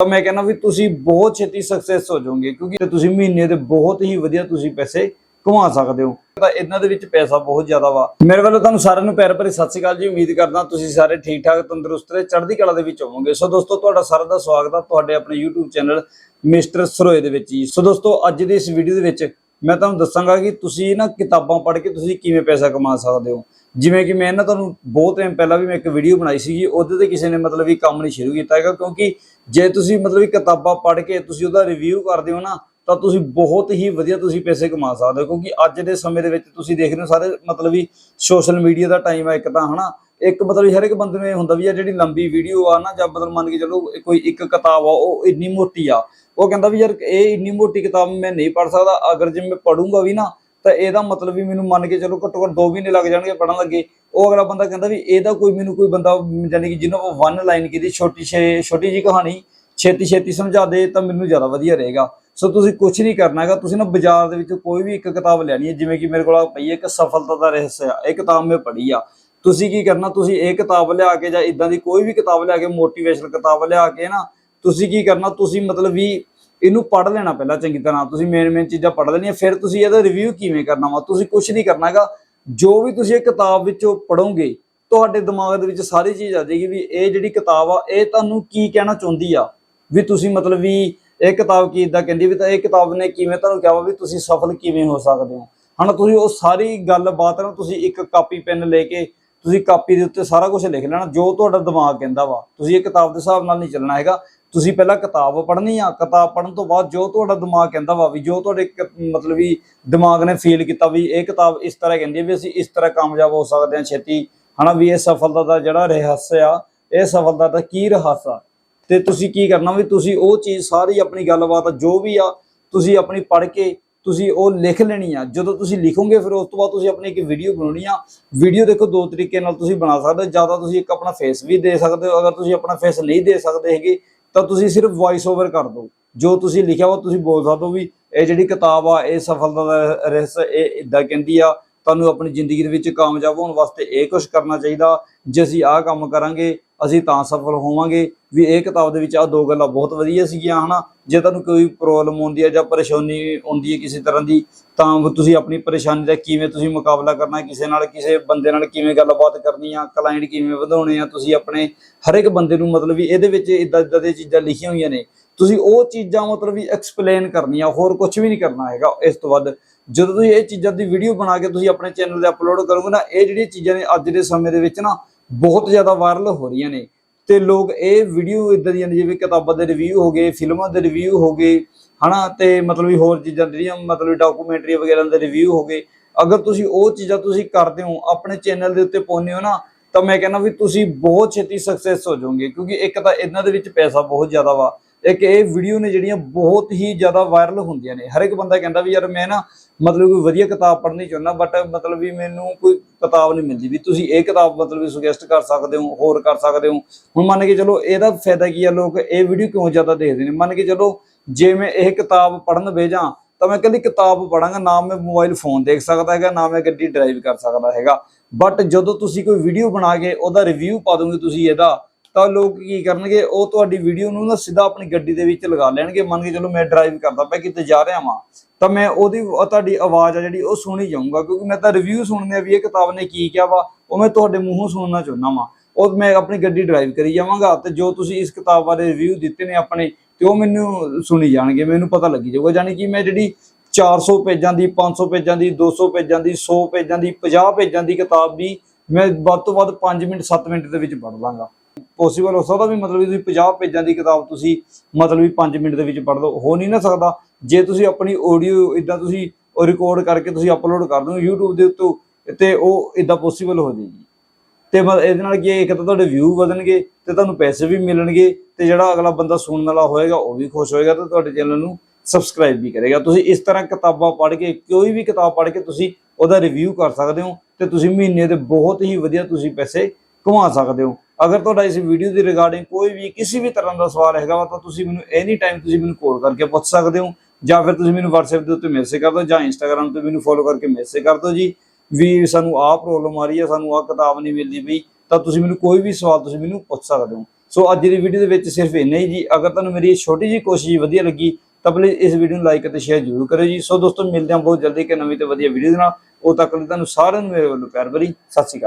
ਤਾਂ ਮੈਂ ਕਹਿੰਦਾ ਵੀ ਤੁਸੀਂ ਬਹੁਤ ਛੇਤੀ ਸਕਸੈਸ ਹੋ ਜਾਓਗੇ, ਕਿਉਂਕਿ ਤੁਸੀਂ ਮਹੀਨੇ ਦੇ ਬਹੁਤ ਹੀ ਵਧੀਆ ਤੁਸੀਂ ਪੈਸੇ ਕਮਾ ਸਕਦੇ ਹੋ। ਤਾਂ ਇਹਨਾਂ ਦੇ ਵਿੱਚ ਪੈਸਾ ਬਹੁਤ ਜ਼ਿਆਦਾ ਵਾ। ਮੇਰੇ ਵੱਲੋਂ ਤੁਹਾਨੂੰ ਸਾਰਿਆਂ ਨੂੰ ਪਿਆਰ ਭਰੀ ਸਤਿ ਸ਼੍ਰੀ ਅਕਾਲ ਜੀ। ਉਮੀਦ ਕਰਦਾ ਤੁਸੀਂ ਸਾਰੇ ਠੀਕ ਠਾਕ ਤੰਦਰੁਸਤ ਤੇ ਚੜ੍ਹਦੀ ਕਲਾ ਦੇ ਵਿੱਚ ਹੋਵੋਗੇ। ਸੋ ਦੋਸਤੋ, ਤੁਹਾਡਾ ਸਾਰਿਆਂ ਦਾ ਸਵਾਗਤ ਆ ਤੁਹਾਡੇ ਆਪਣੇ YouTube ਚੈਨਲ ਮਿਸਟਰ ਸਰੋਏ ਦੇ ਵਿੱਚ ਜੀ। ਸੋ ਦੋਸਤੋ, ਅੱਜ ਦੀ ਇਸ ਵੀਡੀਓ ਦੇ ਵਿੱਚ ਮੈਂ ਤੁਹਾਨੂੰ ਦੱਸਾਂਗਾ ਕਿ ਤੁਸੀਂ ਨਾ ਕਿਤਾਬਾਂ ਪੜ੍ਹ ਕੇ ਤੁਸੀਂ ਕਿਵੇਂ ਪੈਸਾ ਕਮਾ ਸਕਦੇ ਹੋ। ਜਿਵੇਂ ਕਿ ਮੈਂ ਨਾ ਤੁਹਾਨੂੰ ਬਹੁਤ ਟਾਈਮ ਪਹਿਲਾਂ ਵੀ ਮੈਂ ਇੱਕ ਵੀਡੀਓ ਬਣਾਈ ਸੀਗੀ, ਉਹਦੇ ਤੇ ਕਿਸੇ ਨੇ ਮਤਲਬ ਵੀ ਕੰਮ ਨਹੀਂ ਸ਼ੁਰੂ ਕੀਤਾ ਹੈਗਾ, ਕਿਉਂਕਿ ਜੇ ਤੁਸੀਂ ਮਤਲਬ ਵੀ ਕਿਤਾਬਾਂ ਪੜ੍ਹ ਕੇ ਤੁਸੀਂ ਉਹਦਾ ਰਿਵਿਊ ਕਰਦੇ ਹੋ ਨਾ, ਤਾਂ ਤੁਸੀਂ ਬਹੁਤ ਹੀ ਵਧੀਆ ਤੁਸੀਂ ਪੈਸੇ ਕਮਾ ਸਕਦੇ ਹੋ, ਕਿਉਂਕਿ ਅੱਜ ਦੇ ਸਮੇਂ ਦੇ ਵਿੱਚ ਤੁਸੀਂ ਦੇਖ ਰਹੇ ਹੋ ਸਾਰੇ ਮਤਲਬ ਵੀ ਸੋਸ਼ਲ ਮੀਡੀਆ ਦਾ ਟਾਈਮ ਹੈ ਇੱਕ ਤਾਂ, ਹਨਾ? ਇੱਕ ਮਤਲਬ ਹਰ ਇੱਕ ਬੰਦੇ ਨੂੰ ਇਹ ਹੁੰਦਾ ਵੀ ਯਾਰ ਜਿਹੜੀ ਲੰਬੀ ਵੀਡੀਓ ਆ ਨਾ, ਜਾਂ ਮਤਲਬ ਮੰਨ ਕੇ ਚਲੋ ਕੋਈ ਇੱਕ ਕਿਤਾਬ ਆ, ਉਹ ਇੰਨੀ ਮੋਟੀ ਆ, ਉਹ ਕਹਿੰਦਾ ਵੀ ਯਾਰ ਇਹ ਇੰਨੀ ਮੋਟੀ ਕਿਤਾਬ ਮੈਂ ਨਹੀਂ ਪੜ੍ਹ ਸਕਦਾ, ਅਗਰ ਜੇ ਮੈਂ ਪੜੂੰਗਾ ਵੀ ਨਾ ਤਾਂ ਇਹਦਾ ਮਤਲਬ ਵੀ ਮੈਨੂੰ ਮੰਨ ਕੇ ਚਲੋ ਘੱਟੋ ਘੱਟ 2 ਮਹੀਨੇ ਲੱਗ ਜਾਣਗੇ ਪੜਨ ਲੱਗੇ। ਉਹ ਅਗਲਾ ਬੰਦਾ ਕਹਿੰਦਾ ਵੀ ਇਹਦਾ ਕੋਈ ਮੈਨੂੰ ਕੋਈ ਬੰਦਾ ਯਾਨੀ ਕਿ ਜਿਹਨੂੰ ਉਹ ਵਨ ਲਾਈਨ ਕੀਤੀ, ਛੋਟੀ ਛੋਟੀ ਜੀ ਕਹਾਣੀ, ਛੇਤੀ ਛੇਤੀ ਸਮਝਾ ਦੇ ਤਾਂ ਮੈਨੂੰ ਜ਼ਿਆਦਾ ਵਧੀਆ ਰਹੇਗਾ। ਸੋ ਤੁਸੀਂ ਕੁਝ ਨਹੀਂ ਕਰਨਾ ਹੈਗਾ, ਤੁਸੀਂ ਨਾ ਬਾਜ਼ਾਰ ਦੇ ਵਿੱਚ ਕੋਈ ਵੀ ਇੱਕ ਕਿਤਾਬ ਲੈਣੀ ਹੈ, ਜਿਵੇਂ ਕਿ ਮੇਰੇ ਕੋਲ ਪਈ ਹੈ ਇੱਕ ਸਫਲਤਾ ਦਾ ਰਹੱਸ ਆ, ਇਹ ਕਿਤਾਬ ਮੈਂ ਪੜ੍ਹੀ ਆ। ਤੁਸੀਂ ਕੀ ਕਰਨਾ, ਤੁਸੀਂ ਇਹ ਕਿਤਾਬ ਲਿਆ ਕੇ ਜਾਂ ਇਦਾਂ ਦੀ ਕੋਈ ਵੀ ਕਿਤਾਬ ਲਿਆ ਕੇ ਮੋਟੀਵੇਸ਼ਨਲ ਕਿਤਾਬ ਲਿਆ ਕੇ ਨਾ, ਤੁਸੀਂ ਕੀ ਕਰਨਾ, ਤੁਸੀਂ ਮਤਲਬ ਵੀ ਇਹਨੂੰ ਪੜ੍ਹ ਲੈਣਾ ਪਹਿਲਾਂ ਚੰਗੀ ਤਰ੍ਹਾਂ। ਤੁਸੀਂ ਮੇਨ ਮੇਨ ਚੀਜ਼ਾਂ ਪੜ੍ਹ ਲੈਣੀਆਂ, ਫਿਰ ਤੁਸੀਂ ਇਹਦਾ ਰਿਵਿਊ ਕਿਵੇਂ ਕਰਨਾ ਵਾ? ਤੁਸੀਂ ਕੁਝ ਨਹੀਂ ਕਰਨਾਗਾ। ਜੋ ਵੀ ਤੁਸੀਂ ਇਹ ਕਿਤਾਬ ਵਿੱਚੋਂ ਪੜੋਗੇ ਤੁਹਾਡੇ ਦਿਮਾਗ ਦੇ ਵਿੱਚ ਸਾਰੀ ਚੀਜ਼ ਆ ਜਾਏਗੀ ਵੀ ਇਹ ਜਿਹੜੀ ਕਿਤਾਬ ਆ, ਇਹ ਤੁਹਾਨੂੰ ਕੀ ਕਹਿਣਾ ਚਾਹੁੰਦੀ ਆ? ਵੀ ਤੁਸੀਂ ਮਤਲਬ ਵੀ ਇਹ ਕਿਤਾਬ ਕੀ ਇਦਾਂ ਕਹਿੰਦੀ ਵੀ ਤਾਂ ਇਹ ਕਿਤਾਬ ਨੇ ਕਿਵੇਂ ਤੁਹਾਨੂੰ ਕਿਹਾ ਵਾ ਵੀ ਤੁਸੀਂ ਸਫਲ ਕਿਵੇਂ ਹੋ ਸਕਦੇ ਹੋ? ਹਨਾ, ਤੁਸੀਂ ਉਹ ਸਾਰੀ ਗੱਲਬਾਤ ਨਾ ਤੁਸੀਂ ਇੱਕ ਕਾਪੀ ਪੈਨ ਲੈ ਕੇ ਤੁਸੀਂ ਕਾਪੀ ਦੇ ਉੱਤੇ ਸਾਰਾ ਕੁਝ ਲਿਖ ਲੈਣਾ, ਜੋ ਤੁਹਾਡਾ ਦਿਮਾਗ ਕਹਿੰਦਾ ਵਾ। ਤੁਸੀਂ ਇਹ ਕਿਤਾਬ ਦੇ ਹਿਸਾਬ ਨਾਲ ਨਹੀਂ ਚੱਲਣਾ ਹੈਗਾ। ਤੁਸੀਂ ਪਹਿਲਾਂ ਕਿਤਾਬ ਪੜ੍ਹਨੀ ਆ, ਕਿਤਾਬ ਪੜ੍ਹਨ ਤੋਂ ਬਾਅਦ ਜੋ ਤੁਹਾਡਾ ਦਿਮਾਗ ਕਹਿੰਦਾ ਵਾ, ਵੀ ਜੋ ਤੁਹਾਡੇ ਮਤਲਬ ਵੀ ਦਿਮਾਗ ਨੇ ਫੀਲ ਕੀਤਾ ਵੀ ਇਹ ਕਿਤਾਬ ਇਸ ਤਰ੍ਹਾਂ ਕਹਿੰਦੀ ਹੈ ਵੀ ਅਸੀਂ ਇਸ ਤਰ੍ਹਾਂ ਕਾਮਯਾਬ ਹੋ ਸਕਦੇ ਹਾਂ ਛੇਤੀ, ਹਨਾ ਵੀ ਇਹ ਸਫਲਤਾ ਦਾ ਜਿਹੜਾ ਰਹੱਸ ਆ, ਇਹ ਸਫਲਤਾ ਦਾ ਕੀ ਰਹੱਸ ਆ? ਤੇ ਤੁਸੀਂ ਕੀ ਕਰਨਾ ਵੀ ਤੁਸੀਂ ਉਹ ਚੀਜ਼ ਸਾਰੀ ਆਪਣੀ ਗੱਲਬਾਤ ਜੋ ਵੀ ਆ, ਤੁਸੀਂ ਆਪਣੀ ਪੜ੍ਹ ਕੇ ਤੁਸੀਂ ਉਹ ਲਿਖ ਲੈਣੀ ਆ। ਜਦੋਂ ਤੁਸੀਂ ਲਿਖੋਗੇ, ਫਿਰ ਉਸ ਤੋਂ ਬਾਅਦ ਤੁਸੀਂ ਆਪਣੀ ਇੱਕ ਵੀਡੀਓ ਬਣਾਉਣੀ ਆ। ਵੀਡੀਓ ਦੇਖੋ, ਦੋ ਤਰੀਕੇ ਨਾਲ ਤੁਸੀਂ ਬਣਾ ਸਕਦੇ ਹੋ। ਜ਼ਿਆਦਾ ਤੁਸੀਂ ਇੱਕ ਆਪਣਾ ਫੇਸ ਵੀ ਦੇ ਸਕਦੇ ਹੋ। ਅਗਰ ਤੁਸੀਂ ਆਪਣਾ ਫੇਸ ਨਹੀਂ ਦੇ ਸਕਦੇ ਹੈਗੇ, ਤਾਂ ਤੁਸੀਂ ਸਿਰਫ ਵੌਇਸ ਓਵਰ ਕਰ ਦਿਓ। ਜੋ ਤੁਸੀਂ ਲਿਖਿਆ ਉਹ ਤੁਸੀਂ ਬੋਲ ਸਕਦੇ ਹੋ ਵੀ ਇਹ ਜਿਹੜੀ ਕਿਤਾਬ ਆ, ਇਹ ਸਫਲਤਾ ਦਾ ਰਹੱਸ, ਇਹ ਇਦਾਂ ਕਹਿੰਦੀ ਆ, ਤੁਹਾਨੂੰ ਆਪਣੀ ਜ਼ਿੰਦਗੀ ਦੇ ਵਿੱਚ ਕਾਮਯਾਬ ਹੋਣ ਵਾਸਤੇ ਇਹ ਕੁਝ ਕਰਨਾ ਚਾਹੀਦਾ। ਜੇ ਅਸੀਂ ਆਹ ਕੰਮ ਕਰਾਂਗੇ ਅਸੀਂ ਤਾਂ ਸਫਲ ਹੋਵਾਂਗੇ ਵੀ ਇਹ ਕਿਤਾਬ ਦੇ ਵਿੱਚ ਆ ਦੋ ਗੱਲਾਂ ਬਹੁਤ ਵਧੀਆ ਸੀਗੀਆਂ, ਹਨਾ? ਜੇ ਤੁਹਾਨੂੰ ਕੋਈ ਪ੍ਰੋਬਲਮ ਆਉਂਦੀ ਹੈ ਜਾਂ ਪਰੇਸ਼ਾਨੀ ਆਉਂਦੀ ਹੈ ਕਿਸੇ ਤਰ੍ਹਾਂ ਦੀ, ਤਾਂ ਤੁਸੀਂ ਆਪਣੀ ਪਰੇਸ਼ਾਨੀ ਦਾ ਕਿਵੇਂ ਤੁਸੀਂ ਮੁਕਾਬਲਾ ਕਰਨਾ, ਕਿਸੇ ਨਾਲ ਕਿਸੇ ਬੰਦੇ ਨਾਲ ਕਿਵੇਂ ਗੱਲਬਾਤ ਕਰਨੀ ਆ ਕਲਾਇੰਟ ਕਿਵੇਂ ਵਧਾਉਣੇ ਆ, ਤੁਸੀਂ ਆਪਣੇ ਹਰ ਇੱਕ ਬੰਦੇ ਨੂੰ ਮਤਲਬ ਵੀ ਇਹਦੇ ਵਿੱਚ ਇਦਾਂ ਇਦਾਂ ਦੀਆਂ ਚੀਜ਼ਾਂ ਲਿਖੀਆਂ ਹੋਈਆਂ ਨੇ। ਤੁਸੀਂ ਉਹ ਚੀਜ਼ਾਂ ਮਤਲਬ ਵੀ ਐਕਸਪਲੇਨ ਕਰਨੀਆਂ, ਹੋਰ ਕੁਝ ਵੀ ਨਹੀਂ ਕਰਨਾ ਹੈਗਾ ਇਸ ਤੋਂ ਵੱਧ। ਜਦੋਂ ਤੁਸੀਂ ਇਹ ਚੀਜ਼ਾਂ ਦੀ ਵੀਡੀਓ ਬਣਾ ਕੇ ਤੁਸੀਂ ਆਪਣੇ ਚੈਨਲ ਤੇ ਅਪਲੋਡ ਕਰੋਗੇ ਨਾ, ਇਹ ਜਿਹੜੀਆਂ ਚੀਜ਼ਾਂ ਨੇ ਅੱਜ ਦੇ ਸਮੇਂ ਦੇ ਵਿੱਚ ਨਾ ਬਹੁਤ ਜ਼ਿਆਦਾ ਵਾਇਰਲ ਹੋ ਰਹੀਆਂ ਨੇ। ਤੇ ਲੋਕ ਇਹ ਵੀਡੀਓ ਇਦਾਂ ਦੀਆਂ ਜਿਵੇਂ ਕਿਤਾਬਾਂ ਦੇ ਰਿਵਿਊ ਹੋ ਗਏ, ਫਿਲਮਾਂ ਦੇ ਰਿਵਿਊ ਹੋ ਗਏ, ਹਨਾ? ਤੇ ਮਤਲਬ ਵੀ ਹੋਰ ਚੀਜ਼ਾਂ ਜਿਹੜੀਆਂ, ਮਤਲਬ ਡਾਕੂਮੈਂਟਰੀ ਵਗੈਰਾ ਦੇ ਰਿਵਿਊ ਹੋ ਗਏ। ਅਗਰ ਤੁਸੀਂ ਉਹ ਚੀਜ਼ਾਂ ਤੁਸੀਂ ਕਰਦੇ ਹੋ, ਆਪਣੇ ਚੈਨਲ ਦੇ ਉੱਤੇ ਪਾਉਂਦੇ ਹੋ ਨਾ, ਤਾਂ ਮੈਂ ਕਹਿੰਦਾ ਵੀ ਤੁਸੀਂ ਬਹੁਤ ਛੇਤੀ ਸਕਸੈਸ ਹੋ ਜਾਓਗੇ, ਕਿਉਂਕਿ ਇੱਕ ਤਾਂ ਇਹਨਾਂ ਦੇ ਵਿੱਚ ਪੈਸਾ ਬਹੁਤ ਜ਼ਿਆਦਾ ਵਾ। ਇੱਕ ਇਹ ਵੀਡੀਓ ਨੇ ਜਿਹੜੀਆਂ ਬਹੁਤ ਹੀ ਜ਼ਿਆਦਾ ਵਾਇਰਲ ਹੁੰਦੀਆਂ ਨੇ। ਹਰ ਇੱਕ ਬੰਦਾ ਕਹਿੰਦਾ ਵੀ ਯਾਰ ਮੈਂ ਨਾ ਮਤਲਬ ਕੋਈ ਵਧੀਆ ਕਿਤਾਬ ਪੜ੍ਹਨੀ ਚਾਹੁੰਦਾ ਬਟ ਮਤਲਬ ਵੀ ਮੈਨੂੰ ਕੋਈ ਕਿਤਾਬ ਨਹੀਂ ਮਿਲਦੀ। ਵੀ ਤੁਸੀਂ ਇਹ ਕਿਤਾਬ ਮਤਲਬ ਵੀ ਸੁਜੈਸਟ ਕਰ ਸਕਦੇ ਹੋ, ਹੋਰ ਕਰ ਸਕਦੇ ਹੋ। ਹੁਣ ਮੰਨ ਕੇ ਚਲੋ ਇਹਦਾ ਫਾਇਦਾ ਕੀ ਆ, ਲੋਕ ਇਹ ਵੀਡੀਓ ਕਿਉਂ ਜ਼ਿਆਦਾ ਦੇਖਦੇ ਨੇ? ਮੰਨ ਕੇ ਚਲੋ ਜੇ ਮੈਂ ਇਹ ਕਿਤਾਬ ਪੜ੍ਹਨ ਵੇਜਾਂ ਤਾਂ ਮੈਂ ਕਹਿੰਦੀ ਕਿਤਾਬ ਪੜਾਂਗਾ ਨਾ ਮੈਂ ਮੋਬਾਈਲ ਫੋਨ ਦੇਖ ਸਕਦਾ ਹੈਗਾ, ਨਾ ਮੈਂ ਗੱਡੀ ਡਰਾਈਵ ਕਰ ਸਕਦਾ ਹੈਗਾ। ਬਟ ਜਦੋਂ ਤੁਸੀਂ ਕੋਈ ਵੀਡੀਓ ਬਣਾ ਕੇ ਉਹਦਾ ਰਿਵਿਊ ਪਾ ਦੋਗੇ ਤੁਸੀਂ ਇਹਦਾ ਤਾਂ ਲੋਕ ਕੀ ਕਰਨਗੇ, ਉਹ ਤੁਹਾਡੀ ਵੀਡੀਓ ਨੂੰ ਨਾ ਸਿੱਧਾ ਆਪਣੀ ਗੱਡੀ ਦੇ ਵਿੱਚ ਲਗਾ ਲੈਣਗੇ। ਮੰਨ ਕੇ ਚਲੋ ਮੈਂ ਡਰਾਈਵ ਕਰਦਾ ਪਿਆ, ਕਿਤੇ ਜਾ ਰਿਹਾ ਵਾਂ, ਤਾਂ ਮੈਂ ਉਹਦੀ ਤੁਹਾਡੀ ਆਵਾਜ਼ ਆ ਜਿਹੜੀ, ਉਹ ਸੁਣੀ ਜਾਊਂਗਾ। ਕਿਉਂਕਿ ਮੈਂ ਤਾਂ ਰਿਵਿਊ ਸੁਣਨੇ ਆ ਵੀ ਇਹ ਕਿਤਾਬ ਨੇ ਕੀ ਕਿਹਾ ਵਾ, ਉਹ ਮੈਂ ਤੁਹਾਡੇ ਮੂੰਹੋਂ ਸੁਣਨਾ ਚਾਹੁੰਦਾ ਵਾਂ। ਉਹ ਮੈਂ ਆਪਣੀ ਗੱਡੀ ਡਰਾਈਵ ਕਰੀ ਜਾਵਾਂਗਾ, ਤੇ ਜੋ ਤੁਸੀਂ ਇਸ ਕਿਤਾਬ ਬਾਰੇ ਰਿਵਿਊ ਦਿੱਤੇ ਨੇ ਆਪਣੇ, ਤੇ ਉਹ ਮੈਨੂੰ ਸੁਣੀ ਜਾਣਗੇ, ਮੈਨੂੰ ਪਤਾ ਲੱਗੀ ਜਾਊਗਾ। ਯਾਨੀ ਕਿ ਮੈਂ ਜਿਹੜੀ 400 ਪੇਜਾਂ ਦੀ 500 ਪੇਜਾਂ ਦੀ 200 ਪੇਜਾਂ ਦੀ 100 ਪੇਜਾਂ ਦੀ 50 ਪੇਜਾਂ ਦੀ ਕਿਤਾਬ ਵੀ ਮੈਂ ਵੱਧ ਤੋਂ ਵੱਧ 5 ਮਿੰਟ 7 ਮਿੰਟ ਦੇ ਵਿੱਚ ਪੜ੍ਹ ਲਾਂਗਾ। ਪੋਸੀਬਲ ਹੋ ਸਕਦਾ ਵੀ ਮਤਲਬ ਵੀ ਤੁਸੀਂ 50 ਪੇਜਾਂ ਦੀ ਕਿਤਾਬ ਤੁਸੀਂ ਮਤਲਬ ਵੀ 5 ਮਿੰਟ ਦੇ ਵਿੱਚ ਪੜ੍ਹ ਲਓ, ਹੋ ਨਹੀਂ ਨਾ ਸਕਦਾ। ਜੇ ਤੁਸੀਂ ਆਪਣੀ ਆਡੀਓ ਇਦਾਂ ਤੁਸੀਂ ਰਿਕਾਰਡ ਕਰਕੇ ਤੁਸੀਂ ਅਪਲੋਡ ਕਰ ਦਿਓ YouTube ਦੇ ਉੱਤੇ, ਤੇ ਉਹ ਇਦਾਂ ਪੋਸੀਬਲ ਹੋ ਜਾਏਗੀ। ਤੇ ਮਤਲਬ ਇਹਦੇ ਨਾਲ ਕੀ ਹੈ, ਇੱਕ ਤਾਂ ਤੁਹਾਡੇ ਵਿਊ ਵਧਣਗੇ, ਤੇ ਤੁਹਾਨੂੰ ਪੈਸੇ ਵੀ ਮਿਲਣਗੇ, ਤੇ ਜਿਹੜਾ ਅਗਲਾ ਬੰਦਾ ਸੁਣਨ ਵਾਲਾ ਹੋਏਗਾ, ਉਹ ਵੀ ਖੁਸ਼ ਹੋਏਗਾ ਤੇ ਤੁਹਾਡੇ ਚੈਨਲ ਨੂੰ ਸਬਸਕ੍ਰਾਈਬ ਵੀ ਕਰੇਗਾ। ਤੁਸੀਂ ਇਸ ਤਰ੍ਹਾਂ ਕਿਤਾਬਾਂ ਪੜ੍ਹ ਕੇ, ਕੋਈ ਵੀ ਕਿਤਾਬ ਪੜ੍ਹ ਕੇ ਤੁਸੀਂ ਉਹਦਾ ਰਿਵਿਊ ਕਰ ਸਕਦੇ ਹੋ, ਤੇ ਤੁਸੀਂ ਮਹੀਨੇ ਦੇ ਬਹੁਤ ਹੀ ਵਧੀਆ ਤੁਸੀਂ ਪੈਸੇ ਕਮਾ ਸਕਦੇ ਹੋ। ਅਗਰ ਤੁਹਾਡਾ ਇਸ ਵੀਡੀਓ ਦੀ ਰਿਗਾਰਡਿੰਗ ਕੋਈ ਵੀ ਕਿਸੇ ਵੀ ਤਰ੍ਹਾਂ ਦਾ ਸਵਾਲ ਹੈਗਾ ਵਾ, ਤਾਂ ਤੁਸੀਂ ਮੈਨੂੰ ਐਨੀ ਟਾਈਮ ਤੁਸੀਂ ਮੈਨੂੰ ਕਾਲ ਕਰਕੇ ਪੁੱਛ ਸਕਦੇ ਹੋ, ਜਾਂ ਫਿਰ ਤੁਸੀਂ ਮੈਨੂੰ WhatsApp ਦੇ ਉੱਤੇ ਮੈਸੇਜ ਕਰ ਦਿਓ, ਜਾਂ Instagram ਤੇ ਮੈਨੂੰ ਫੋਲੋ ਕਰਕੇ ਮੈਸੇਜ ਕਰ ਦਿਓ ਜੀ। ਵੀ ਸਾਨੂੰ ਆਹ ਪ੍ਰੋਬਲਮ ਆ ਰਹੀ ਹੈ ਸਾਨੂੰ ਆਹ ਕਿਤਾਬ ਨਹੀਂ ਮਿਲਦੀ ਪਈ, ਤਾਂ ਤੁਸੀਂ ਮੈਨੂੰ ਕੋਈ ਵੀ ਸਵਾਲ ਤੁਸੀਂ ਮੈਨੂੰ ਪੁੱਛ ਸਕਦੇ ਹੋ। ਸੋ ਅੱਜ ਦੀ ਵੀਡੀਓ ਦੇ ਵਿੱਚ ਸਿਰਫ ਇੰਨਾ ਹੀ ਜੀ। ਅਗਰ ਤੁਹਾਨੂੰ ਮੇਰੀ ਇਹ ਛੋਟੀ ਜਿਹੀ ਕੋਸ਼ਿਸ਼ ਵਧੀਆ ਲੱਗੀ, ਤਾਂ ਪਲੀਜ਼ ਇਸ ਵੀਡੀਓ ਨੂੰ ਲਾਈਕ ਅਤੇ ਸ਼ੇਅਰ ਜ਼ਰੂਰ ਕਰਿਓ ਜੀ। ਸੋ ਦੋਸਤੋ, ਮਿਲਦੇ ਹਾਂ ਬਹੁਤ ਜਲਦੀ ਇੱਕ ਨਵੀਂ ਤੇ ਵਧੀਆ ਵੀਡੀਓ ਦੇ ਨਾਲ। ਉਹ ਤੱਕ ਲਈ ਤੁਹਾਨੂੰ ਸਾਰਿਆਂ ਨੂੰ ਮੇਰੇ ਵੱਲੋਂ ਪਿਆਰ ਭਰੀ, ਸਤਿ ਸ਼੍ਰੀ ਅਕਾਲ